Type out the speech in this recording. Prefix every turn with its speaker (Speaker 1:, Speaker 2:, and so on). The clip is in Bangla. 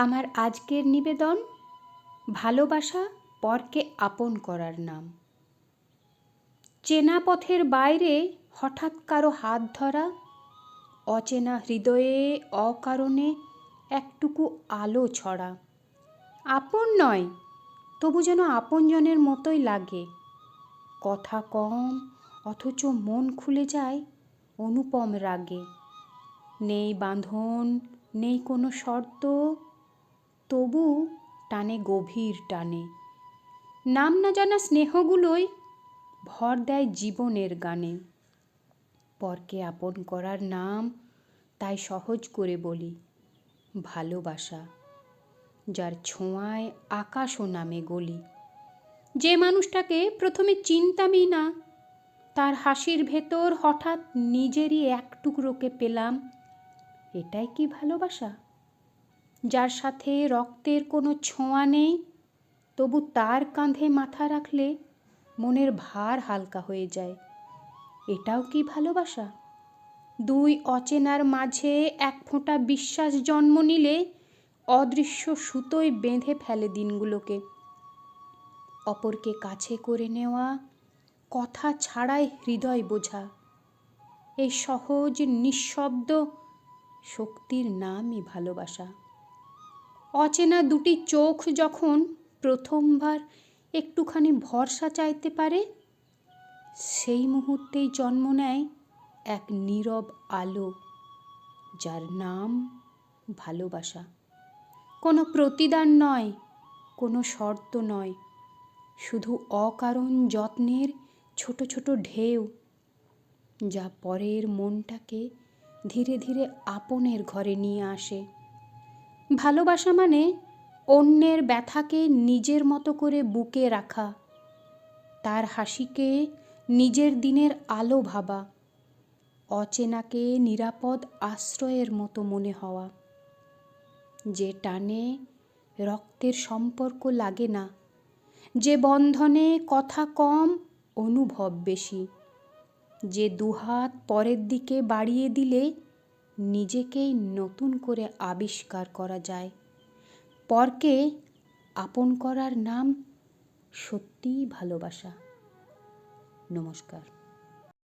Speaker 1: আমার আজকের নিবেদন, ভালোবাসা পরকে আপন করার নাম। চেনা পথের বাইরে হঠাৎ কারও হাত ধরা, অচেনা হৃদয়ে অকারণে একটুকু আলো ছড়া। আপন নয়, তবু যেন আপনজনের মতোই লাগে। কথা কম, অথচ মন খুলে যায় অনুপম রাগে। নেই বাঁধন, নেই কোনো শর্ত তবু টানে গভীর টানে। নাম না জানা স্নেহগুলোই ভর দেয় জীবনের গানে। পরকে আপন করার নাম তাই সহজ করে বলি, ভালোবাসা, যার ছোঁয়ায় আকাশও নামে গলি। যে মানুষটাকে প্রথমে চিনতামই না, তার হাসির ভেতর হঠাৎ নিজেরই এক টুকরোকে পেলাম। এটাই কি ভালোবাসা? যার সাথে রক্তের কোনো ছোঁয়া নেই, তবু তার কাঁধে মাথা রাখলে মনের ভার হালকা হয়ে যায়। এটাও কি ভালোবাসা? দুই অচেনার মাঝে এক ফোঁটা বিশ্বাস জন্ম নিলে অদৃশ্য সুতোয় বেঁধে ফেলে দিনগুলোকে। অপরকে কাছে করে নেওয়া, কথা ছাড়াই হৃদয় বোঝা, এই সহজ, নিঃশব্দ শক্তির নামই ভালোবাসা। অচেনা দুটি চোখ যখন প্রথমবার একটুখানি ভরসা চাইতে পারে, সেই মুহূর্তেই জন্ম নেয় এক নীরব আলো, যার নাম ভালোবাসা। কোনো প্রতিদান নয়, কোনো শর্ত নয়, শুধু অকারণ যত্নের ছোট ছোট ঢেউ, যা পরের মনটাকে ধীরে ধীরে আপনের ঘরে নিয়ে আসে। ভালোবাসা মানে অন্যের ব্যথাকে নিজের মতো করে বুকে রাখা, তার হাসিকে নিজের দিনের আলো ভাবা, অচেনাকে নিরাপদ আশ্রয়ের মতো মনে হওয়া। যে টানে রক্তের সম্পর্ক লাগে না, যে বন্ধনে কথা কম, অনুভব বেশি, যে দুহাত পরের দিকে বাড়িয়ে দিলে নিজেকেই নতুন করে আবিষ্কার করা যায়। পরকে আপন করার নাম সত্যিই ভালোবাসা। নমস্কার।